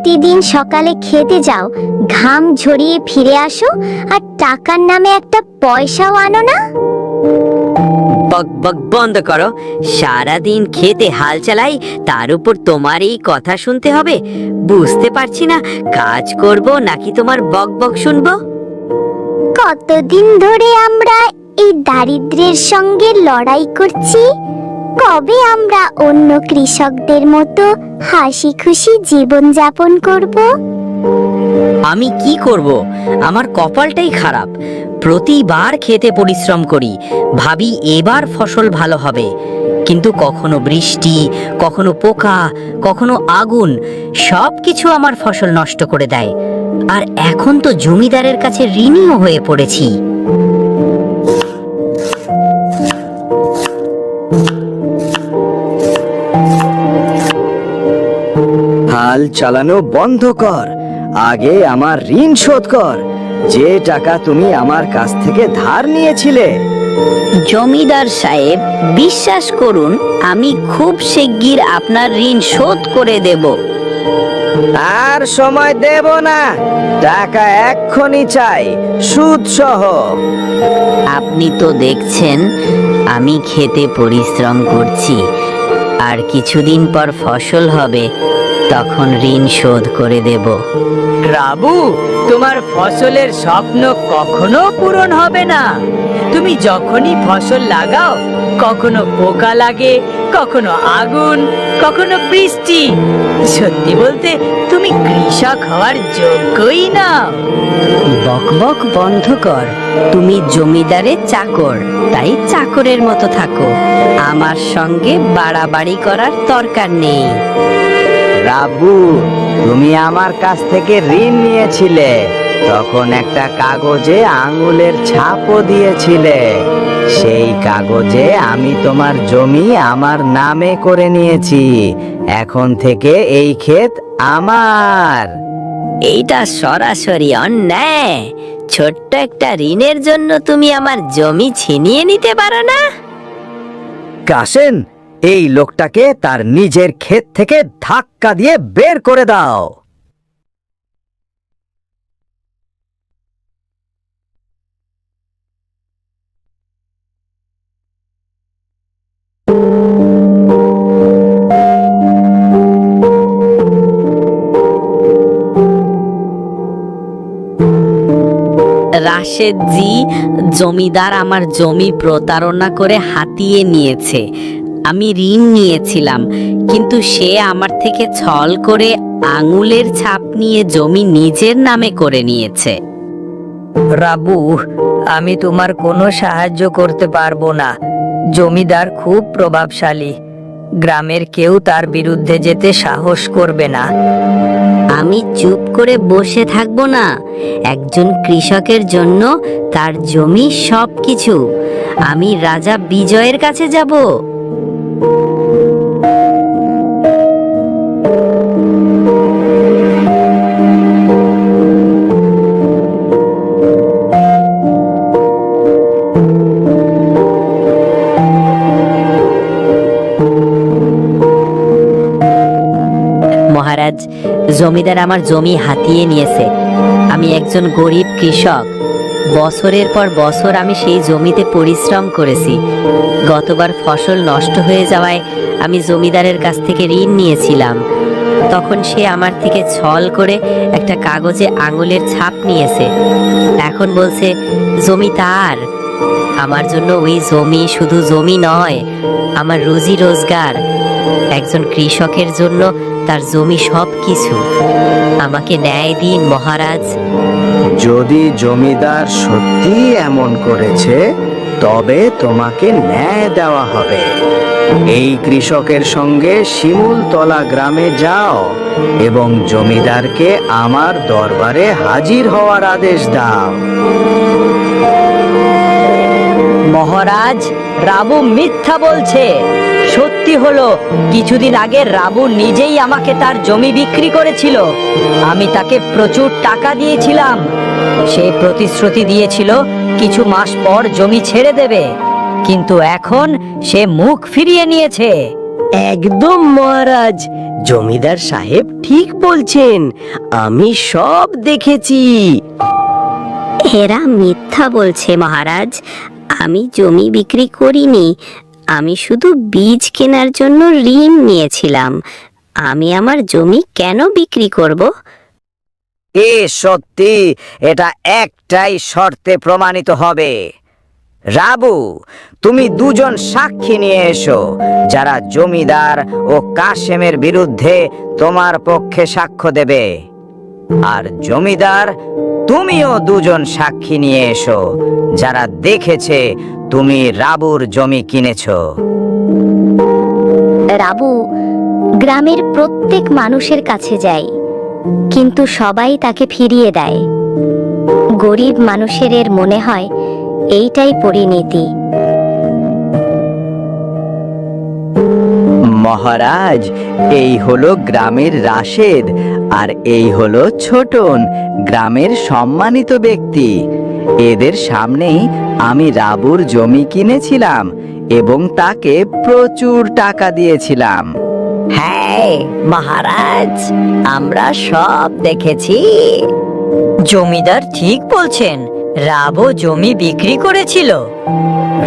প্রতিদিন সকালে খেতে যাও ঘাম ঝরিয়ে ফিরে আসো আর টাকার নামে একটা পয়সাও আনো না। বক বক বন্ধ করো সারাদিন খেতে হাল চালাই তার উপর তোমার এই কথা শুনতে হবে। বুঝতে পারছি না কাজ করব নাকি তোমার বক বক শুনব? কতদিন ধরে আমরা এই দারিদ্র্যের সঙ্গে লড়াই করছি? কবে আমরা অন্য কৃষকদের মতো হাসি খুশি জীবন যাপন করব? আমি কি করব? আমার কপালটাই খারাপ। প্রতিবার খেতে পরিশ্রম করি। ভাবি এবার ফসল ভালো হবে। কিন্তু কখনো বৃষ্টি, কখনো পোকা, কখনো আগুন সব কিছু আমার ফসল নষ্ট করে দেয়। আর এখন তো জমিদারের কাছে ঋণীও হয়ে পড়েছি। হাল চালানো বন্ধ কর। আগে আমার ঋণ শোধ কর। যে টাকা তুমি আমার কাছ থেকে ধার নিয়েছিলে। জমিদার সাহেব বিশ্বাস করুন আমি খুব শিগগির আপনার ঋণ শোধ করে দেব। আর সময় দেব না। টাকা এক্ষুনি চাই সুদ সহ। আপনি তো দেখছেন আমি খেতে পরিশ্রম করছি। আর কিছুদিন পর ফসল হবে। তখন ঋণ শোধ করে দেব। রাবু তোমার ফসলের স্বপ্ন কখনো পূরণ হবে না। তুমি যখনই ফসল লাগাও কখনো পোকা লাগে কখনো আগুন কখনো বৃষ্টি। সত্যি বলতে তুমি কৃষক হওয়ার যোগ্যই না বকবক বন্ধ কর। তুমি জমিদারের চাকর তাই চাকরের মতো থাকো। আমার সঙ্গে বাড়াবাড়ি করার দরকার নেই। রাবু তুমি আমার কাছ থেকে ঋণ নিয়েছিলে। তখন একটা কাগজে আঙুলের ছাপও দিয়েছিলে। সেই কাগজে আমি তোমার জমি আমার নামে করে নিয়েছি। এখন থেকে এই ক্ষেত আমার। এইটা সরাসরি অন্যায়। ছোট্ট একটা ঋণের জন্য তুমি আমার জমি ছিনিয়ে নিতে পারো না? কাসেন এই লোকটাকে তার নিজের ক্ষেত থেকে ধাক্কা দিয়ে বের করে দাও। রাশেদ জি জমিদার আমার জমি প্রতারণা করে হাতিয়ে নিয়েছে। আমি ঋণ নিয়েছিলাম কিন্তু সে আমার থেকে ছল করে আঙুলের ছাপ নিয়ে জমি নিজের নামে করে নিয়েছে। রাবু আমি তোমার কোনো সাহায্য করতে পারব না। জমিদার খুব প্রভাবশালী। গ্রামের কেউ তার বিরুদ্ধে যেতে সাহস করবে না। আমি চুপ করে বসে থাকব না। একজন কৃষকের জন্য তার জমি সব কিছু আমি রাজা বিজয়ের কাছে যাব। জমিদার আমার জমি হাতিয়ে নিয়েছে। আমি একজন গরিব কৃষক। বছরের পর বছর আমি সেই জমিতে পরিশ্রম করেছি। গতবার ফসল নষ্ট হয়ে যাওয়ায় আমি জমিদারের কাছ থেকে ঋণ নিয়েছিলাম। তখন সে আমার থেকে ছল করে একটা কাগজে আঙুলের ছাপ নিয়েছে। এখন বলছে, জমি তার। আমার জন্য ওই জমি শুধু জমি নয়, আমার রুজি রোজগার। একজন কৃষকের জন্য তার জমি সব কিছু আমাকে ন্যায় দিন, মহারাজ। যদি জমিদার সত্যি এমন করেছে, তবে তোমাকে ন্যায় দেওয়া হবে। এই কৃষকের সঙ্গে শিমুলতলা গ্রামে যাও এবং জমিদারকে আমার দরবারে হাজির হওয়ার আদেশ দাও। মহারাজ রাবু মিথ্যা বলছে। সত্যি হলো কিছুদিন আগে রাবু নিজেই আমাকে তার জমি বিক্রি করেছিল। আমি তাকে প্রচুর টাকা দিয়েছিলাম। সে প্রতিশ্রুতি দিয়েছিল কিছু মাস পর জমি ছেড়ে দেবে। কিন্তু এখন সে মুখ ফিরিয়ে নিয়েছে। একদম মহারাজ জমিদার সাহেব ঠিক বলছেন আমি সব দেখেছি। এরা মিথ্যা বলছে মহারাজ আমি জমি বিক্রি করিনি। আমি শুধু বীজ কেনার জন্য ঋণ নিয়েছিলাম। আমি আমার জমি কেন বিক্রি করব? এ সত্যি, এটা একটাই শর্তে প্রমাণিত হবে। রাবু, তুমি দুজন সাক্ষী নিয়ে এসো, যারা জমিদার ও কাশেমের বিরুদ্ধে তোমার পক্ষে সাক্ষ্য দেবে। আর জমিদার তুমিও দুজন সাক্ষী নিয়ে এসো। যারা দেখেছে, তুমি রাবুর জমি কিনেছ। রাবু গ্রামের প্রত্যেক মানুষের কাছে যায়, কিন্তু সবাই তাকে ফিরিয়ে দেয়। গরিব মানুষের মনে হয়, এইটাই পরিণীতি। মহারাজ এই হলো গ্রামের রাশেদ আর এই হলো ছোটন গ্রামের সম্মানিত ব্যক্তি। এদের সামনেই আমি রাবুর জমি কিনেছিলাম এবং তাকে প্রচুর টাকা দিয়েছিলাম। হ্যাঁ মহারাজ আমরা সব দেখেছি। জমিদার ঠিক বলছেন রাবু জমি বিক্রি করেছিল।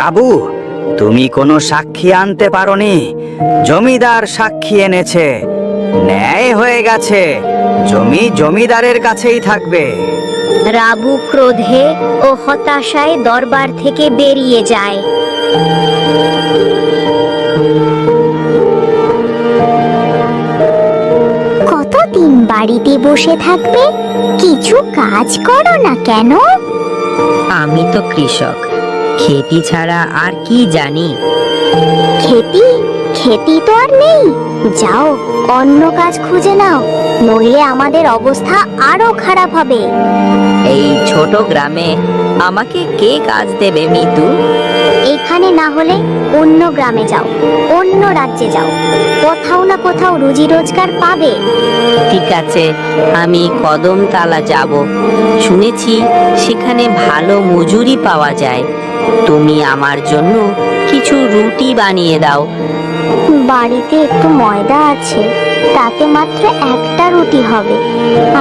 রাবু তুমি কোনো সাক্ষী আনতে পারোনি। জমিদার সাক্ষী এনেছে। ন্যায় হয়ে গেছে। জমি জমিদারের কাছেই থাকবে। রাবু ক্রোধে ও হতাশায় দরবার থেকে বেরিয়ে যায়। কতদিন বাড়িতে বসে থাকবে? কিছু কাজ করো না কেন? আমি তো কৃষক। খেতি ছাড়া আর কি জানি। খেতি খেতি তো আর নেই। যাও অন্য কাজ খুঁজে নাও নইলে আমাদের অবস্থা আরও খারাপ হবে। এই ছোট গ্রামে আমাকে কে কাজ দেবে মিতু? এখানে না হলে অন্য গ্রামে যাও অন্য রাজ্যে যাও। কোথাও না কোথাও রুজি রোজগার পাবে। ঠিক আছে আমি কদমতলা যাব। শুনেছি সেখানে ভালো মজুরি পাওয়া যায়। তুমি আমার জন্য কিছু রুটি বানিয়ে দাও। বাড়িতে একটু ময়দা আছে তাতে মাত্র একটা রুটি হবে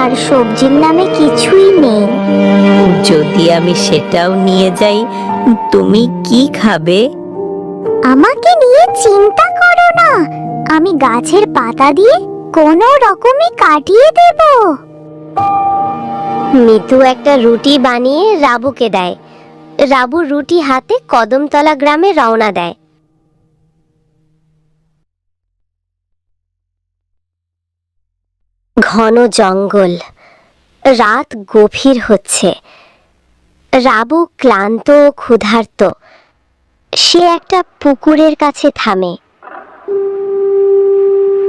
আর সবজির নামে কিছুই নেই। যদি আমি সেটাও নিয়ে যাই তুমি কি খাবে? আমাকে নিয়ে চিন্তা করো না আমি গাছের পাতা দিয়ে কোনো রকমে কাটিয়ে দেব। মিতু একটা রুটি বানিয়ে রাবুকে দেয় রাবু রুটি হাতে কদমতলা গ্রামে রওনা দেয়। ঘন জঙ্গল, রাত গভীর হচ্ছে। রাবু ক্লান্ত ও ক্ষুধার্ত, সে একটা পুকুরের কাছে থামে।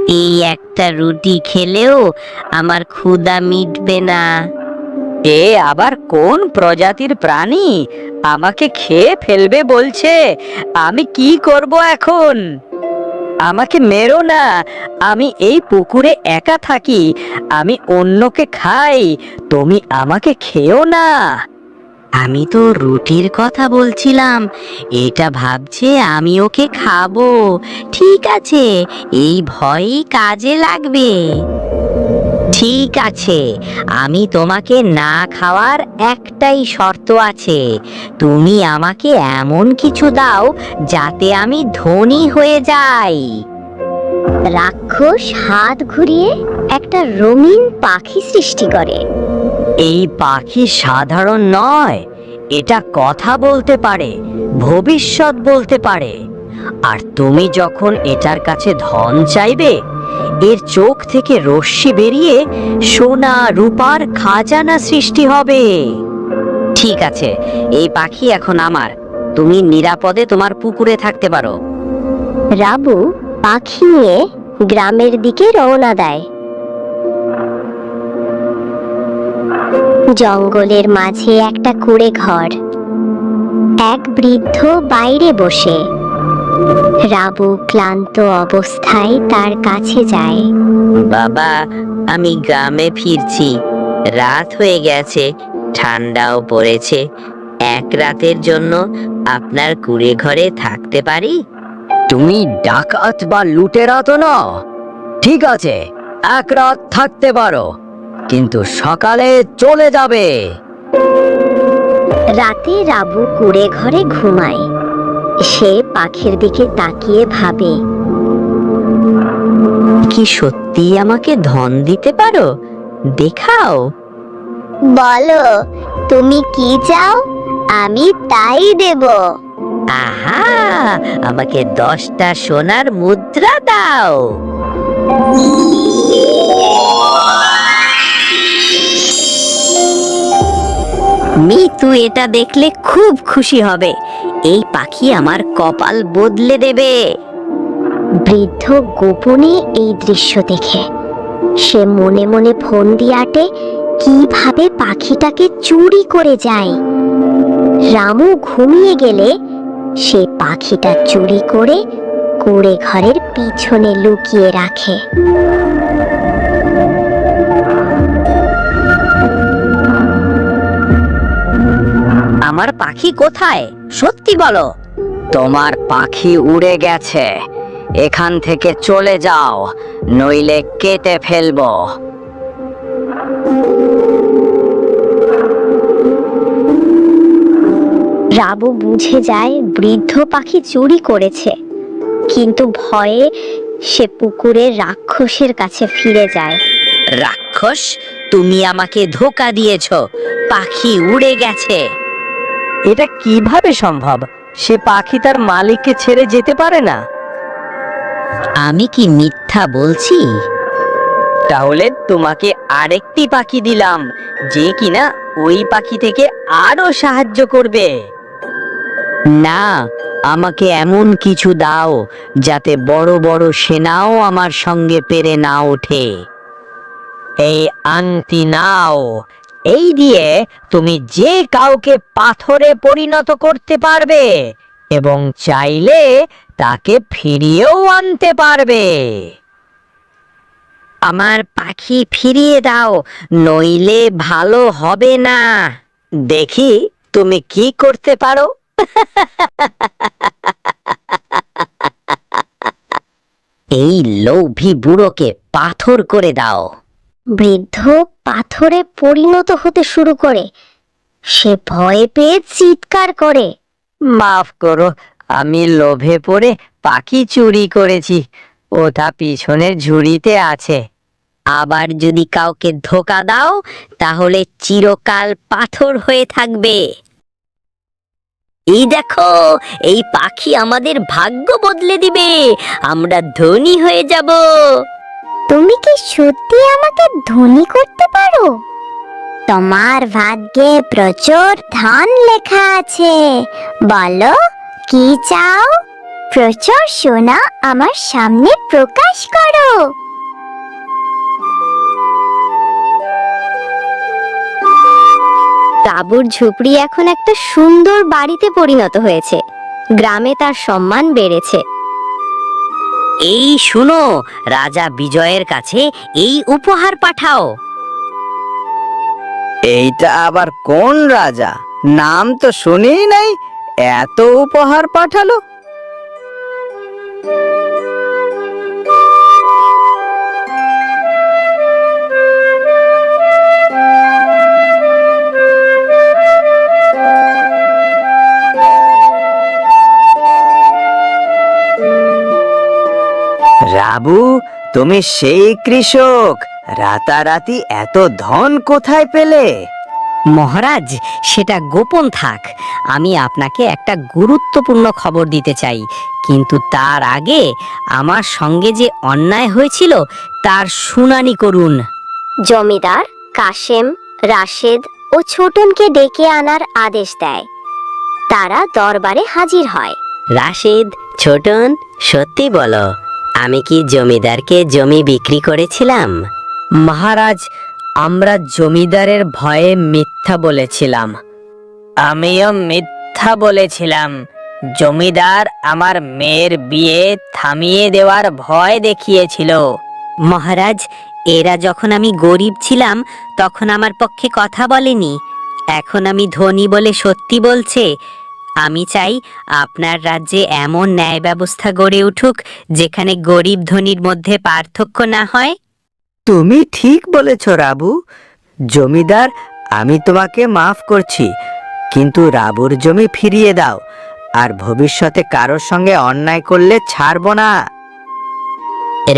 এই একটা রুটি খেলেও আমার ক্ষুধা মিটবে না। এ আবার কোন প্রজাতির প্রাণী? আমাকে খেয়ে ফেলবে বলছে। আমি কি করব এখন? আমাকে মেরো না। আমি এই পুকুরে একা থাকি। আমি অন্যকে খাই। তুমি আমাকে খেও না। আমি তো রুটির কথা বলছিলাম। এটা ভাবছে আমি ওকে খাব। ঠিক আছে, এই ভয়ই কাজে লাগবে। ঠিক আছে। আমি তোমাকে না খাওয়ার একটাই শর্ত আছে। তুমি আমাকে এমন কিছু দাও যাতে আমি ধনী হয়ে যাই। রাক্ষস হাত ঘুরিয়ে একটা রঙিন পাখি সৃষ্টি করে। এই পাখি সাধারণ নয়, এটা কথা বলতে পারে, ভবিষ্যৎ বলতে পারে। আর তুমি যখন এটার কাছে ধন চাইবে এর চোখ থেকে রশ্মি বেরিয়ে সোনা, রূপার খাজানা সৃষ্টি হবে। ঠিক আছে, এই পাখি এখন আমার। তুমি নিরাপদে তোমার পুকুরে থাকতে পারো। রাবু পাখি নিয়ে গ্রামের দিকে রওনা দেয়। জঙ্গলের মাঝে একটা কুড়ে ঘর। এক বৃদ্ধ বাইরে বসে রাবু ক্লান্ত অবস্থায় তার কাছে যায়। বাবা আমি গ্রামে ফিরছি। রাত হয়ে গেছে ঠান্ডাও পড়েছে। এক রাতের জন্য আপনার কুড়ে ঘরে থাকতে পারি? তুমি ডাকাত বা লুটেরা তো না ঠিক আছে এক রাত থাকতে পারো কিন্তু সকালে চলে যাবে। রাতে রাবু কুড়ে ঘরে ঘুমায়। সে পাখির দিকে তাকিয়ে ভাবে কি সত্যি আমাকে ধন দিতে পারো? দেখাও। বলো তুমি কি চাও? আমি তাই দেব। আহা আমাকে দশটা সোনার মুদ্রা দাও। মিতু এটা দেখলে খুব খুশি হবে। এই পাখি আমার কপাল বদলে দেবে। বৃদ্ধ গোপনে এই দৃশ্য দেখে। সে মনে মনে ফোন দিয়ে আটে, কীভাবে পাখিটাকে চুরি করে যায়? রামু ঘুমিয়ে গেলে সে পাখিটা চুরি করে কুড়ে ঘরের পিছনে লুকিয়ে রাখে। আমার পাখি কোথায়? সত্যি বলো তোমার পাখি উড়ে গেছে। এখান থেকে চলে যাও নইলে কেটে ফেলব। রাবু বুঝে যায় বৃদ্ধ পাখি চুরি করেছে কিন্তু ভয়ে সে পুকুরে রাক্ষসের কাছে ফিরে যায়। রাক্ষস তুমি আমাকে ধোকা দিয়েছ পাখি উড়ে গেছে। এটা কীভাবে সম্ভব? সে পাখি তার মালিককে ছেড়ে যেতে পারে না। আমি কি মিথ্যা বলছি? তাহলে তোমাকে আরেকটি পাখি দিলাম যে কিনা ওই পাখি থেকে আরও সাহায্য করবে। না আমাকে এমন কিছু দাও যাতে বড় বড় সেনাও আমার সঙ্গে পেরে না ওঠে। এই আংটি নাও। এই দিয়ে তুমি যে কাউকে পাথরে পরিণত করতে পারবে এবং চাইলে তাকে ফিরিয়েও আনতে পারবে। আমার পাখি ফিরিয়ে দাও, নইলে ভালো হবে না। দেখি তুমি কি করতে পারো। এই লোভী বুড়োকে পাথর করে দাও। বৃদ্ধ পাথরে পরিণত হতে শুরু করে। সে ভয়ে পেয়ে চিৎকার করে। মাফ করো আমি লোভে পড়ে পাখি চুরি করেছি। ওটা পিছনের ঝুড়িতে আছে। আবার যদি কাউকে ধোকা দাও তাহলে চিরকাল পাথর হয়ে থাকবে। এই দেখো এই পাখি আমাদের ভাগ্য বদলে দিবে। আমরা ধনী হয়ে যাব। তুমি কি সত্যি আমাকে ধনী করতে পারো? তোমার ভাগ্যে প্রচুর ধন লেখা আছে। বলো, কি চাও? প্রচুর সোনা আমার সামনে প্রকাশ করো। তাবুর ঝুপড়ি এখন একটা সুন্দর বাড়িতে পরিণত হয়েছে। গ্রামে তার সম্মান বেড়েছে। এই শুনো, রাজা বিজয়ের কাছে এই উপহার পাঠাও। এইটা আবার কোন রাজা? নাম তো শুনেই নাই, এত উপহার পাঠালো। রাবু তুমি সেই কৃষক। রাতারাতি এত ধন কোথায় পেলে? মহারাজ সেটা গোপন থাক। আমি আপনাকে একটা গুরুত্বপূর্ণ খবর দিতে চাই। কিন্তু তার আগে আমার সঙ্গে যে অন্যায় হয়েছিল তার শুনানি করুন। জমিদার কাশেম রাশেদ ও ছোটনকে ডেকে আনার আদেশ দেয়। তারা দরবারে হাজির হয়। রাশেদ ছোটন সত্যি বলো আমি কি জমিদারকে জমি বিক্রি করেছিলাম? মহারাজ আমরা জমিদারের ভয়ে মিথ্যা বলেছিলাম। আমিও মিথ্যা বলেছিলাম। জমিদার আমার মেয়ের বিয়ে থামিয়ে দেওয়ার ভয় দেখিয়েছিল। মহারাজ এরা যখন আমি গরিব ছিলাম তখন আমার পক্ষে কথা বলেনি। এখন আমি ধনী বলে সত্যি বলছে। আমি চাই আপনার রাজ্যে এমন ন্যায় ব্যবস্থা গড়ে উঠুক যেখানে গরিব ধনীর মধ্যে পার্থক্য না হয়। তুমি ঠিক বলেছ রাবু। জমিদার আমি তোমাকে মাফ করছি কিন্তু রাবুর জমি ফিরিয়ে দাও আর ভবিষ্যতে কারোর সঙ্গে অন্যায় করলে ছাড়বো না।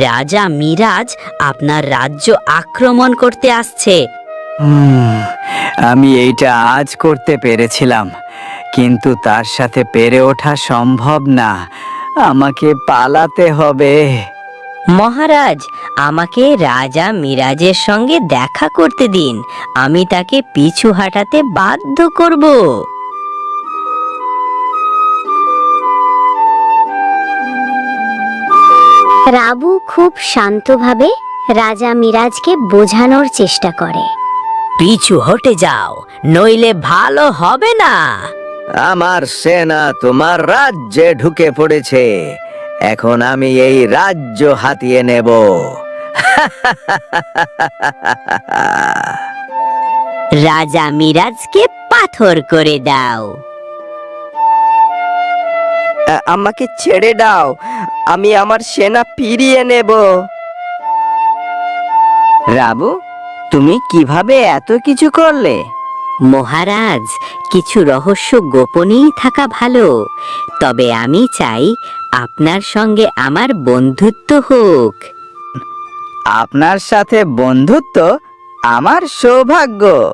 রাজা মিরাজ আপনার রাজ্য আক্রমণ করতে আসছে। আমি এইটা আজ করতে পেরেছিলাম। কিন্তু তার সাথে পেরে ওঠা সম্ভব না। আমাকে পালাতে হবে। মহারাজ আমাকে রাজা মিরাজের সঙ্গে দেখা করতে দিন। আমি তাকে পিছু হাঁটাতে বাধ্য করব। রাবু খুব শান্তভাবে রাজা মিরাজকে বোঝানোর চেষ্টা করে। পিছু হটে যাও নইলে ভালো হবে না। আমার সেনা তোমার রাজ্যে ঢুকে পড়েছে। এখন আমি এই রাজ্য হাতিয়ে নেব। রাজা মিরাজকে পাথর করে দাও। আমাকে ছেড়ে দাও। আমি আমার সেনা ফিরিয়ে নেব। রাবু তুমি কীভাবে এত কিছু করলে? মহারাজ, কিছু রহস্য গোপনেই থাকা ভালো। তবে আমি চাই আপনার সঙ্গে আমার বন্ধুত্ব হোক। আপনার সাথে বন্ধুত্ব আমার সৌভাগ্য।